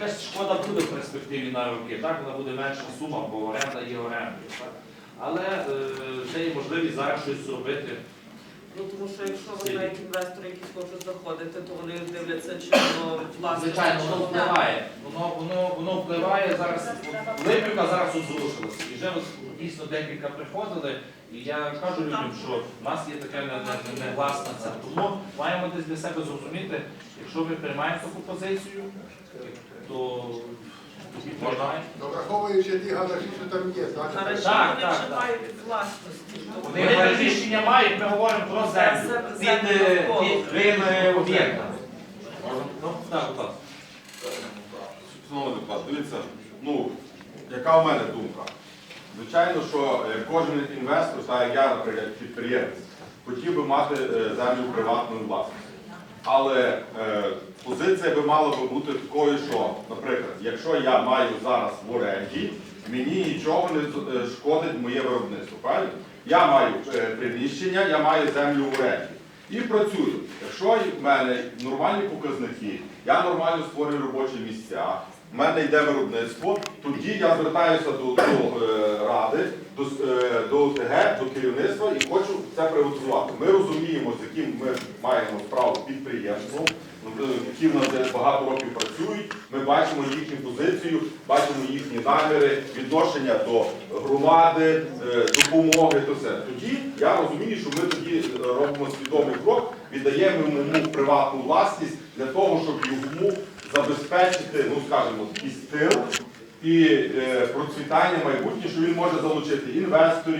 Якась шкода буде в перспективі на роки, так? Вона буде менша сума, бо оренда є орендою. Але е, це є можливість зараз щось зробити. Ну тому що якщо ви знаєте інвестори, які хочуть заходити, то вони дивляться, чи воно власне. Звичайно, чи воно воно- впливає. Воно, воно, воно впливає зараз. от зараз от зрушилася. І вже от дійсно декілька приходили. І я кажу людям, що в нас є така не- не- негласна це. Тому маємо десь для себе зрозуміти, якщо ми приймаємо таку позицію, то тоді Ну, ті гаражі, що там є, так? Нарешті Так, вони так, вже так. мають власності. Тобто Вони приміщення мають, ми говоримо про землю. Це Під, землю е, навколо. під тими об'єктами. Ну, так, будь ласка. Шановний депутат, дивіться, ну, яка в мене думка? Звичайно, що е, кожен інвестор, так як я, наприклад, підприємець, хотів би мати е, землю приватної власності. Але е, позиція би мала би бути такою, що, наприклад, якщо я маю зараз в оренді, мені нічого не е, шкодить моє виробництво. Правильно? Я маю е, приміщення, я маю землю в оренді. І працюю. Якщо в мене нормальні показники, я нормально створюю робочі місця, в мене йде виробництво, тоді я звертаюся до, до е, ради, до, до ОТГ, до керівництва і це приватизувати. Ми розуміємо, з яким ми маємо справу підприємством, які в нас багато років працюють. Ми бачимо їхню позицію, бачимо їхні наміри, відношення до громади, е, допомоги, то все. Тоді я розумію, що ми тоді е, робимо свідомий крок, віддаємо йому приватну власність для того, щоб йому забезпечити, ну скажімо, такий стил і е, процвітання майбутнє, що він може залучити інвесторів.